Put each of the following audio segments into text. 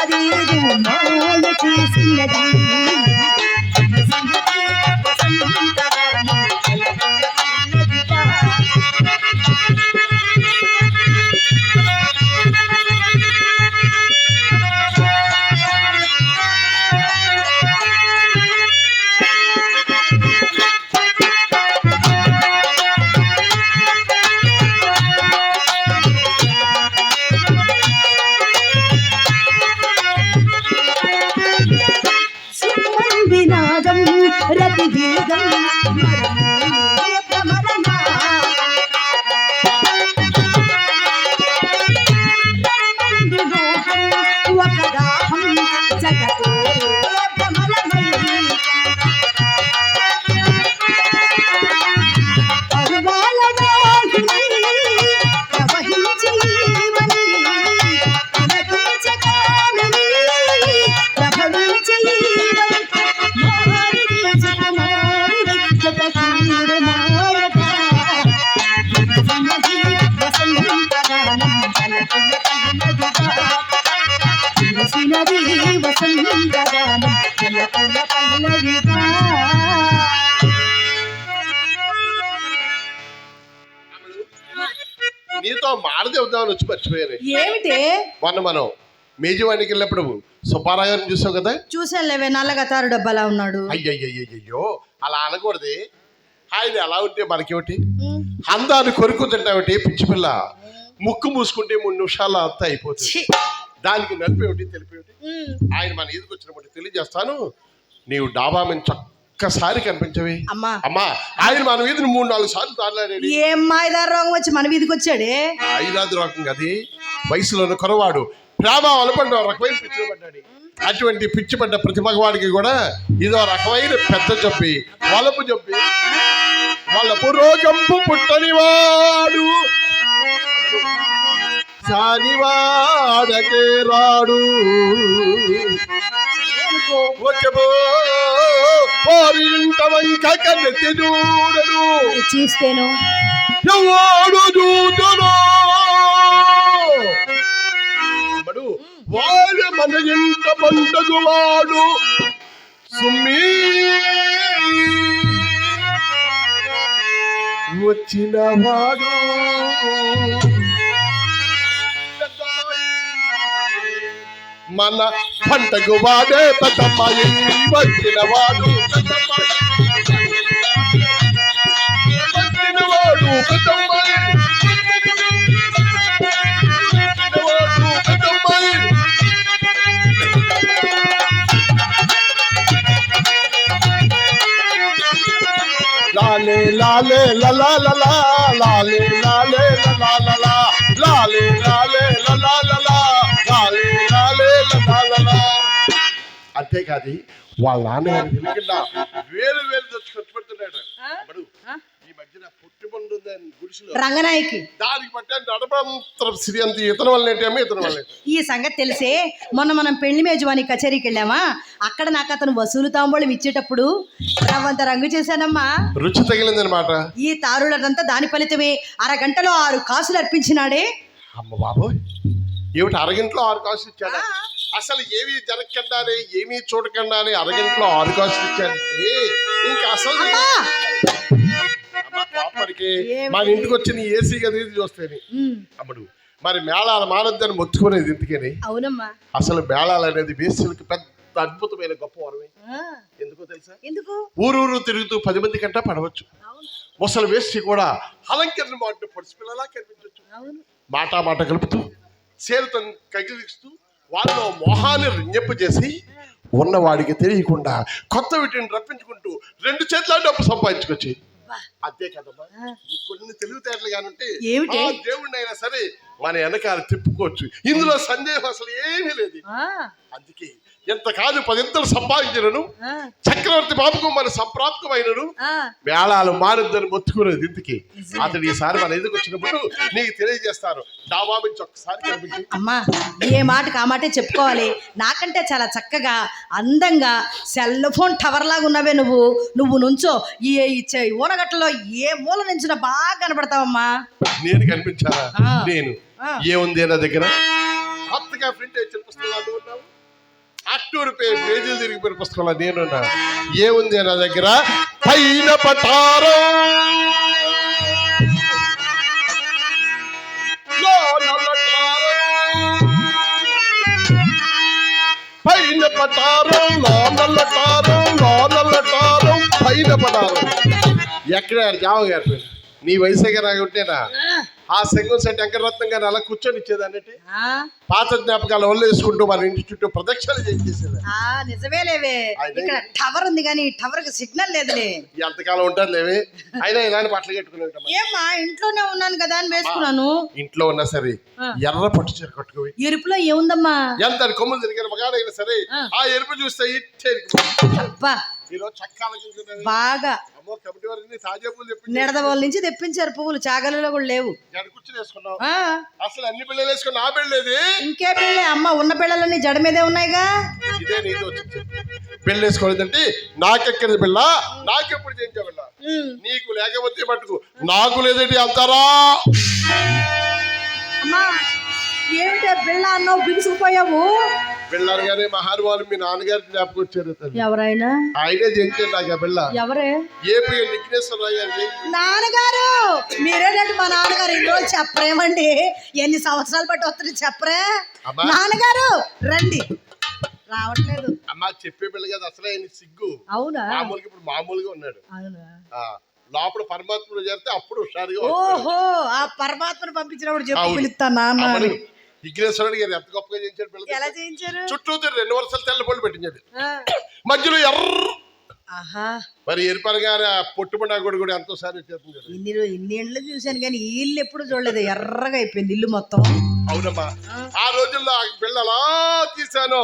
అది మనసే మాయ చేసినది. మాట చెబుదామని వచ్చి మర్చిపోయాను ఏమిటి? మొన్న మనం మేజవాడికి వెళ్ళినప్పుడు సుబ్బారావు గారిని చూసావు కదా? చూసానులేవే నల్లగా తారు డబ్బాలా ఉన్నాడు. అయ్యయ్యయ్యో అలా అనకూడదు. ఆయన ఎలా ఉంటే మనకేమిటి? అందాన్ని కొరుకు తింటావిటి పిచ్చి పిల్ల? ముక్కు మూసుకుంటే మూడు నిమిషాలు అంతా అయిపోతుంది. దానికి నలిపేమిటి తెలిపేమిటి? ఆయన మన ఎదుగు వచ్చినప్పుడు తెలియజేస్తాను. నీవు డాబా మీద చక్కసారి కనిపించవి. అమ్మా. అమ్మా ఆయన మన వీధిని మూడు నాలుగు సార్లు తాడలాడాడు ఏం మాయదారు రోగం వచ్చి మన వీధికి వచ్చాడే? ఐదాది రకం అది. వయసులోని కొరవాడు ప్రేమ వలపడ్డ రకమైన పిచ్చి పడ్డాడు. అటువంటి పిచ్చి పడ్డ ప్రతి మగవాడికి కూడా ఇదో రకమైన పెద్ద జబ్బి వలపు జబ్బి. వలపు రోగంపు పుట్టనివాడు. సానివాడకే రాడు. చూస్తేను. ఎవడు చూతును వాడు మన ఇంట పంటకు వాడు సుమ్మి. వచ్చిన వాడు. మన పంటకు వాడే పెద్దమ్మాయి వచ్చిన వాడు వచ్చిన వాడు లాలే లాలే లలా లలా లాలే లాలే లలా లలా లాలే లాలే అంతేకాదు వాళ్ళ నాన్నగారు వెనుకన్నా వేలు వేలు తెచ్చి ఖర్చు పెడుతున్నాడు. ఈ మధ్యన పుట్టి గుడిసెలో. రంగనాయకి. దానికి బట్టి నడపంతరం సిరి అంత ఇతని వల్ల ఏంటేమో ఇతని వల్ల. ఈ సంగతి తెలిసే? మొన్న మనం పెళ్ళి మేజవాని కచేరీకి వెళ్ళామా? అక్కడ నాకు అతను వసూలు తాంబూలం ఇచ్చేటప్పుడు రవ్వంత రంగు చేశానమ్మా. రుచి తగిలిందనమాట ఈ తారుడంతా దాని ఫలితమే. అరగంటలో ఆరు కాసులు అర్పించినాడే. అమ్మ బాబోయ్. ఏమిటి అరగంటలో ఆరు కాసులు ఇచ్చాడా? అసలు ఏమి జరగకుండానే ఏమీ చూడకుండానే అరగంటలో ఆరు కాసులు ఇచ్చాడంటే ఇంకా అసలు కోపడికి? మన ఇంటికి వచ్చి నీ ఏసీ కదా ఇది చూస్తేనే. అమ్మడు మరి మేళాలు మానొద్దని ఇంటికని అవునమ్మా. అసలు మేళాలు అనేది బేసిలకు పెద్ద అద్భుతమైన గొప్ప వరమే. ఎందుకో తెలుసా? ఎందుకు? ఊరూరు తిరుగుతూ పది మంది కంటే పడవచ్చు. ముసలి వేసి కూడా అలంకరణ మాట పొడిచి పిల్లలా కనిపించవచ్చు. మాట మాట కలుపుతూ చేరుతో కగిలిస్తూ వాళ్ళలో మోహాన్ని రింజెప్పు చేసి ఉన్నవాడికి తెలియకుండా కొత్త వీటిని రప్పించుకుంటూ రెండు చేతుల డబ్బు సంపాదించుకొచ్చి. అంతే కదమ్మా కొన్ని తెలివితేటలు కానుంటే దేవుడిని అయినా సరే మన వెనకాల తిప్పుకోవచ్చు. ఇందులో సందేహం అసలు ఏమీ లేదు. అందుకే ఎంత కాదు పదింతలు సంపాదించినను. చక్రవర్తి బాబుకు మన సంప్రాప్తమైనను. వేళాలు మారుద్దని మొత్తుకునేది ఇంటికి. అతడు ఈసారి మన ఎదుకు వచ్చినప్పుడు నీకు తెలియజేస్తాను డాబా నుంచి ఒక్కసారి కనిపించి. అమ్మా ఏ మాటకు ఆ మాటే చెప్పుకోవాలి. నాకంటే చాలా చక్కగా అందంగా సెల్ ఫోన్ టవర్ లాగా ఉన్నావే నువ్వు. నువ్వు నుంచో ఈ ఊనగట్టలో ఏ మూల నుంచినా బాగా కనపడతావమ్మా. నేను కనిపించానా ఆ. నేను. ఏముంది నా దగ్గర? కొత్తగా ప్రింట్ అయ్యి పుస్తకాలు ఉన్నావు అట్టూరు పేజీలు తిరిగిపోయిన పుస్తకంలో నేనున్నా. ఏముంది నా దగ్గర? పైన పటారం. పైన పటారం లోన లటారం లోన లటారం పైన పటారం. ఎక్కడ? జావ గారు నీ వయసు కదా ఉంటేనా? ఆ సంగం సెట్ వెంకటరత్నం గారు అలా కూర్చొని ఇచ్చేదాన్నట్టు ఆ, పాత జ్ఞాపకాలు ఒళ్ళు వేసుకుంటూ మన ఇంటి చుట్టూ ప్రదక్షిణలు చేసేది ఆ, నిజమే లేవే. ఇక్కడ టవర్ ఉంది కానీ టవర్కి సిగ్నల్ లేదులే. ఎంతకాలం ఉంటుంది లేవి. అయినా ఇలాంటి బట్టలు కట్టుకుని ఏమ్మా ఇంట్లోనే ఉన్నాను కదా అని వేసుకున్నాను. ఇంట్లో ఉన్నా సరే. ఎర్ర పట్టు చీర కట్టుకోవి ఎరుపులో ఏముందమ్మా? ఎంత కొమ్ములు తిరిగిన మగాడైనా సరే ఆ. ఆ ఎరుపు చూస్తే ఇట్టే. బాగా. నిడదవోల నుంచి తెప్పించారు పువ్వులు. చాగలలో కూడా లేవు. అసలు అన్ని పిల్లలు వేసుకుని నా పెళ్ళేది ఇంకే పిల్లే అమ్మ ఉన్న పిల్లలన్నీ జడ మీదే ఉన్నాయిగా? పెళ్ళి వేసుకోలేదంటే నాకెక్కడ పిల్ల నాకెప్పుడు చేయించా పిల్ల. నీకు లేకపోతే మటుకు నాకు లేదండి అంతారా? అమ్మా ఏమిటే పిల్ల అన్నావు? బిగుసుకుపోయావు? పిల్లలు గానే మహానుభావులు మీ నాన్నగారి జ్ఞాపకం వచ్చారు. ఎవరైనా ఆయనే జయించాడు నాకు ఆ పిల్ల ఎవరే ఏపీ విఘ్నేశ్వరరావు గారు. నాన్నగారు మీరేనండి మా నాన్నగారు ఇన్ని రోజులు చెప్పరేమండి ఎన్ని సంవత్సరాలు బట్టి వస్తుంది చెప్పరే. నాన్నగారు రండి రావట్లేదు అమ్మ చెప్పే పిల్ల కదా అసలే ఆయన సిగ్గు అవునా మామూలుగా ఇప్పుడు మామూలుగా ఉన్నాడు అవునా ఆ, లోపల పరమాత్మలో చేరితే అప్పుడు హుషారుగా. ఓహో ఆ పరమాత్మను పంపించినప్పుడు చెప్పి. పిలుస్తా నాన్న. విఘ్నేశ్వరుడు గారు ఎంత గొప్పగా చేయించాడు పిల్ల ఎలా చేయించారు? చుట్టూ రెండు వరుసలు తెల్ల పళ్ళు పెట్టించాడు. మధ్యలో ఎర్ర మరి ఎరుపనగానే ఆ పొట్టుబండా కూడా కూడా ఎంతో సారి ఇన్ని ఇన్ని ఏళ్ళు చూశాను కానీ ఈ ఇల్లు ఎప్పుడు చూడలేదు. ఎర్రగా అయిపోయింది ఇల్లు మొత్తం. అవునమ్మా. ఆ. రోజుల్లో ఆ పిల్లలా తీశాను.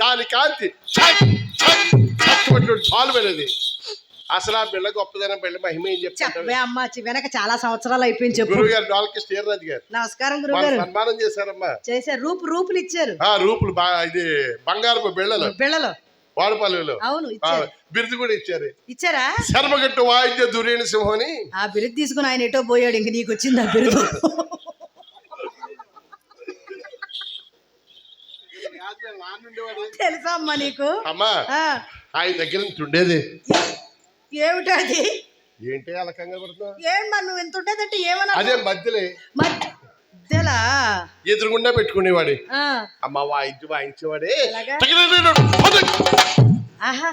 దాని కాంతి చాలు వెళ్ళేది. అసలు ఆ పిల్ల గొప్పదనం పిల్ల మహిమ ఏం చెప్పవే అమ్మ వెనక చాలా సంవత్సరాలు అయిపోయింది చెప్పు. గురువు గారు డాల్కి స్టీర్రాజు గారు నమస్కారం వాళ్ళు గురుగారు సన్మానం చేశారమ్మా. చేశారు. రూపు రూపులు ఇచ్చారు. ఆ రూపులు ఇది బంగారపు బిళ్ళలు. బిళ్ళలు. వాడపల్లిలో. అవును బిరుదు కూడా ఇచ్చారు. ఇచ్చారా? శర్మగట్టు వాయిద్య దురేణి సింహని. ఆ బిరుదు తీసుకుని ఆయన ఎటో పోయాడు ఇంక నీకు వచ్చింది ఆ బిరుదు. తెలుసా అమ్మా నీకు? అమ్మా ఆయన దగ్గర నుంచి ఉండేది. ఏమిటది ఏంటి అలా కంగారు పడుతున్నావు? ఏం మరి నువ్వు ఎంత ఉండేదంటే ఏమన్నా అదే మధ్యలే. మధ్యలా? ఎదురుగుండా పెట్టుకునేవాడు. అమ్మ వాయించి వాయించేవాడే. ఎలాగా? ఆహా.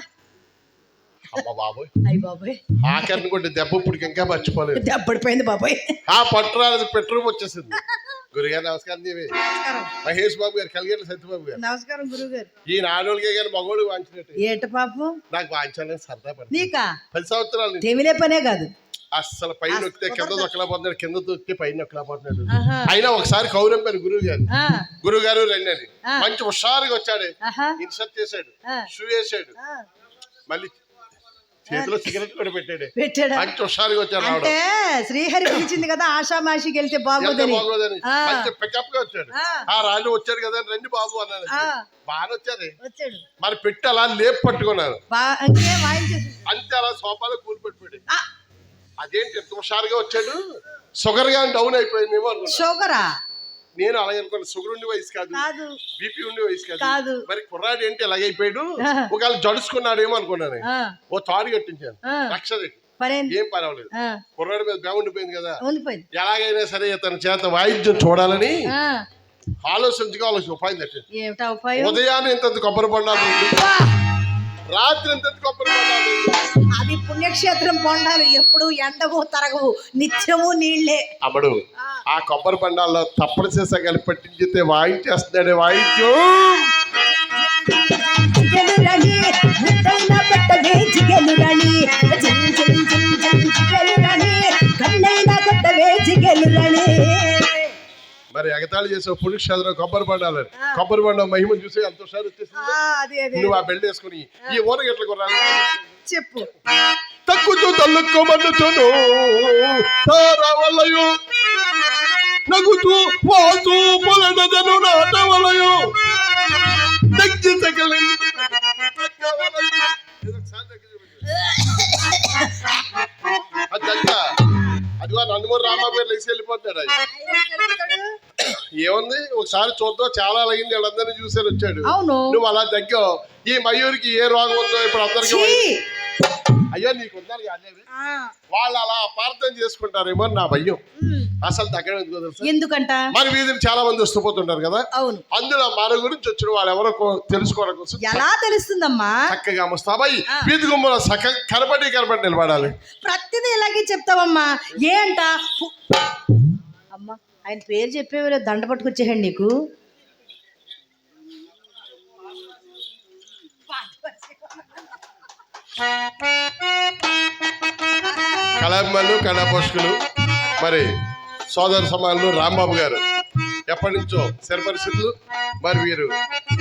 అమ్మ బాబోయ్. అయ్యి బాబోయ్. ఆఖరిని కొట్టి దెబ్బ ఇప్పుడు ఇంకా మర్చిపోలేదు. దెబ్బడిపోయింది బాబోయ్. ఆ పట్టురాలది పెట్రోల్ వచ్చేసింది. గురుగారు నమస్కారం దేవి. మహేష్ బాబు గారు కలిగేట సత్యబాబు గారు. నమస్కారం గురువు గారు ఈ నాడోళ్ళకే కానీ మగోడు వాంచినట్టు ఏట పాపం? నాకు వాంచాలని సరదా పడి నీకా? పది సంవత్సరాలు తెమిలే పనే కాదు. అస్సలు పైన నొక్కితే కింద దొక్కలేకపోతున్నాడు కింద దొక్కితే పైన నొక్కలేకపోతున్నాడు ఆహా. అయినా ఒకసారి కౌరంపారు గురువు గారు గురువు గారు రండి అని. మంచి హుషారుగా వచ్చాడు. ఇన్సర్ట్ చేశాడు. షూ వేసాడు మళ్ళీ చేతిలో సిగరెట్ కూడా పెట్టాడు. పెట్టాడా? మంచి హుషారుగా వచ్చాడు అంటే శ్రీహరి పిలిచింది కదా ఆషామాషికి వెళ్తే ఎంత బాగోదని బాగోదని. ఆ. మంచి పికప్గా వచ్చాడు. ఆ. ఆ రాజు వచ్చాడు కదా రండి బాబు అన్నాను ఆ, బాగా వచ్చారు. వచ్చాడు. మరి పెట్టి అలా లేపు పట్టుకున్నాను బా ఇంకేం వాయించేసి అంతే అలా సోఫాలో కూలి పెట్టిపోయాడు. ఆ, అదేంటి ఎంత హుషారుగా వచ్చాడు? షుగర్గా డౌన్ అయిపోయిందేమో అనుకున్నా షుగరా? నేను అలాగే అనుకున్నా షుగర్ ఉండి వయసు కాదు. బీపీ ఉండి వయసు కాదు. మరి కుర్రాడు ఏంటి ఎలాగైపోయాడు ఆ. ఒకవేళ జడుచుకున్నాడేమో అనుకున్నాను ఓ తాడు కట్టించాను. లక్ష ఏం పర్వాలేదు. కుర్రాడి మీద బాగుండిపోయింది కదా. ఎలాగైనా సరే ఇతని చేత వాయిద్యం చూడాలని ఆలోచించుగా ఆలోచన ఉపాయం తట్టింది ఉదయాన్నే ఇంత కొబ్బరి వా, రాత్రి. అది పుణ్యక్షేత్రం పొండాలు ఎప్పుడు ఎండవు తరగవు నిత్యము నీళ్ళే అమ్మడు ఆ. కొబ్బరి బండాల్లో తప్పని సీసా కలిపి పట్టించితే వాయించేస్తున్నాడే వాయిద్యం జిగలురని, ముద్దైన మరి ఎగ ఎగతాళి చేసే పురుషాదరం కొబ్బరి బండాలని. కొబ్బరి బండ మహిమ చూసి ఎంత హుషారు వచ్చేసింది. నువ్వు ఆ బెల్ట్ వేసుకుని ఈ ఊరగట్ల కొరాలి చెప్పు. తక్కుతూ తల్లుకోమన్నుతును తారవలయు. నగుతూ వాతూ పొలడదను నాటవలయు. తగ్గించగలి ఏముంది ఒకసారి చూద్దాం. చాలా అలగింది. వీళ్ళందరినీ చూసారు వచ్చాడు. అవును. నువ్వు అలా దగ్గర ఈ మయూరికి ఏ రోగం ఉందో ఇప్పుడు అందరికీ! అయ్యో నీకు ఆ, వాళ్ళు అలా అపార్థం చేసుకుంటారేమో నా భయం. అసలు తగ్గడం ఎందుకో ఎందుకంట? మన వీధిని చాలా మంది వస్తుపోతుంటారు కదా? అవును. అందులో మన గురించి వచ్చిన వాళ్ళు ఎవరో తెలుసుకోవడం కోసం ఎలా తెలుస్తుందమ్మా? చక్కగా ముస్తాబాయి. వీధి గుమ్మలో చక్క కనపడి కనపడి నిలబడాలి. ప్రతిదీ ఇలాగే చెప్తావమ్మా. ఏ అంట పు- అమ్మా. ఆయన పేరు చెప్పేవారు దండ పట్టుకొచ్చేయండి నీకు? కళాభిమానులు కళాపోషకులు మరి సోదర సమానులు రాంబాబు గారు. ఎప్పటి నుంచో శర పరిస్థితులు మరి వీరు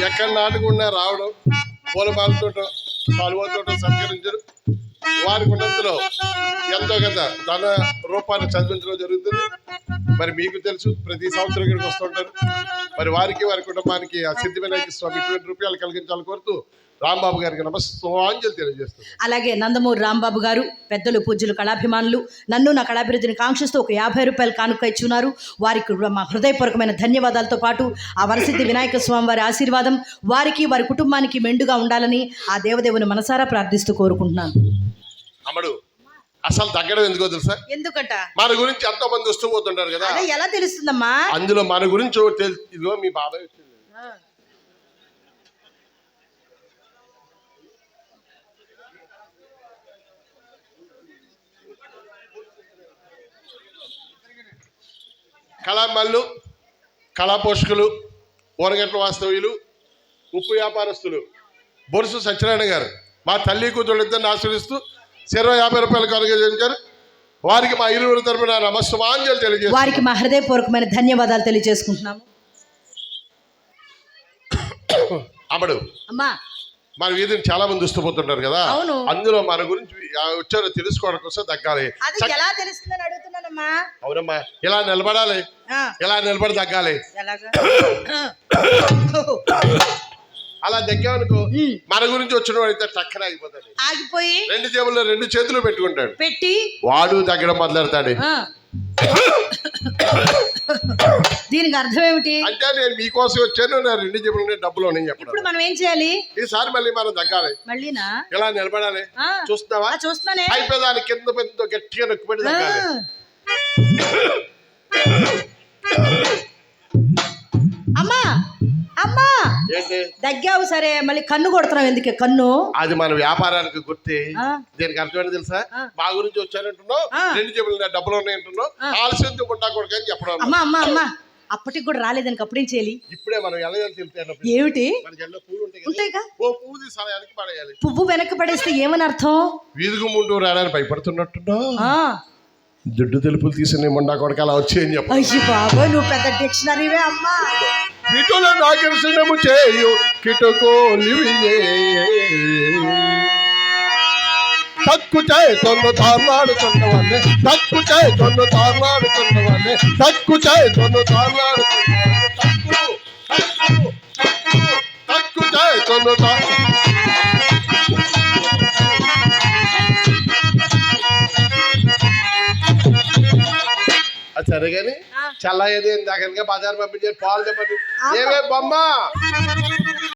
ఎక్కడ నాటుకున్నా రావడం పూలమాలతోటో సాల్వాతోటో సత్కరించడం వారి ఉన్నంతలో ఎంతో కొంత ధన రూపాన్ని చదివించడం జరుగుతుంది. మరి మీకు తెలుసు ప్రతి సంవత్సరం ఇక్కడికి వస్తుంటారు మరి వారికి వారి కుటుంబానికి ఆ సిద్ధి వినాయక స్వామి ఇటువంటి రూపాయలు కలిగించాలని కోరుతూ రాంబాబు గారికి నమస్వాంజలి తెలియజేస్తుంది అలాగే నందమూరి రాంబాబు గారు పెద్దలు పూజ్యులు కళాభిమానులు నన్ను నా కళాభివృద్ధిని కాంక్షిస్తూ ఒక యాభై రూపాయలు కానుక ఇచ్చున్నారు వారికి మా హృదయపూర్వకమైన ధన్యవాదాలతో పాటు ఆ వరసిద్ధి వినాయక స్వామి వారి ఆశీర్వాదం వారికి వారి కుటుంబానికి మెండుగా ఉండాలని ఆ దేవదేవుని మనసారా ప్రార్థిస్తూ కోరుకుంటున్నాను. అమ్మడు అసలు తగ్గడం ఎందుకో తెలుసా? ఎందుకంట? మన గురించి ఎంతో మంది వస్తూ పోతుంటారు కదా ఎలా తెలుస్తుందమ్మా? అందులో మన గురించి ఇదిగో మీ బాబాయ్ వచ్చింది కళామల్లు కళాపోషకులు ఊరగట్ల వాస్తవ్యులు ఉప్పు వ్యాపారస్తులు. బొరుసు సత్యనారాయణ గారు మా తల్లి కూతురు ఇద్దరిని ఆశ్రయిస్తూ ఇరవై యాభై రూపాయలు కనుగొంచారు వారికి మా ఇరువురు తరపున నమస్వాంజలి తెలియజేస్తారు వారికి మా హృదయపూర్వకమైన ధన్యవాదాలు తెలియజేసుకుంటున్నాము. అమ్మడు. అమ్మా. మన వీధిని చాలా మంది వస్తుపోతుంటారు కదా. అవును. అందులో మన గురించి వచ్చారో తెలుసుకోవడం కోసం తగ్గాలి. ఎలా తెలుస్తుందని అడుగుతున్నానమ్మా. అవునమ్మా. ఇలా నిలబడాలి. ఇలా నిలబడి తగ్గాలి. అలా తగ్గామనుకో ఉమ్. మన గురించి వచ్చిన వాడితే టక్కన అయిపోతాడు ఆగిపోయి రెండు జేబుల్లో రెండు చేతులు పెట్టుకుంటాడు. పెట్టి వాడు తగ్గడం మొదలెడతాడు. దీనికి అర్థం ఏమిటి? అంటే నేను మీకోసం వచ్చాను నా రెండు జేబులు డబ్బులు ఉన్నాయి చెప్పడం. ఇప్పుడు మనం ఏం చేయాలి? ఈసారి మళ్ళీ మనం తగ్గాలి. మళ్ళీనా? ఇలా నిలబడాలి? చూస్తున్నావా? ఆ, చూస్తున్నానే. అయిపోయేదాన్ని కింద పెద్ద గట్టిగా నొక్కిపెట్టి ఆ. తగ్గాలి అమ్మా! అమ్మా! దగ్గావు సరే మళ్ళీ కన్ను కొడుతున్నావు ఎందుకే? కన్ను? అది మన వ్యాపారానికి గుర్తి. దీనికి అర్థమైంది తెలుసా. మా గురించి వచ్చానంటున్నావు. రెండు డబ్బులు ఉన్నాయంటున్నావు ఆలస్యం ఉండా కొడుకు అని చెప్పడం అమ్మా అమ్మా అమ్మా అప్పటికి కూడా రాలేదానికి అప్పుడేం చేయాలి? ఇప్పుడే మనం ఏమిటి? ఉంటాయిగా ఓ పువ్వు వెనక్కి పడేయాలి. పువ్వు వెనక్కి పడేస్తే ఏమని అర్థం? వీధుగు ముందు రావడానికి భయపడుతున్నట్టున్నా. దుడ్డు తెలుపులు తీసి నీ ముండా కొడుకు అలా వచ్చి చెప్ప. బాబోయ్ నువ్వు పెద్ద డిక్షనరీవే అమ్మా. వీటులను ఆకర్షణము చేయు కిటుకోలివియే. తక్కు చేయి తొన్ను తార్లాడుతున్న వాళ్ళే తక్కు చేయి తొన్ను తార్లాడుతున్న వాళ్ళే తక్కు చేయి తొన్ను తార్లాడుతున్న వాళ్ళే తక్కు తక్కు తార్లాడు సరే కానీ. చల్ల ఏది ఇందాక బజార్ పంపించారు పాలు చెప్పండి ఏమే బొమ్మ?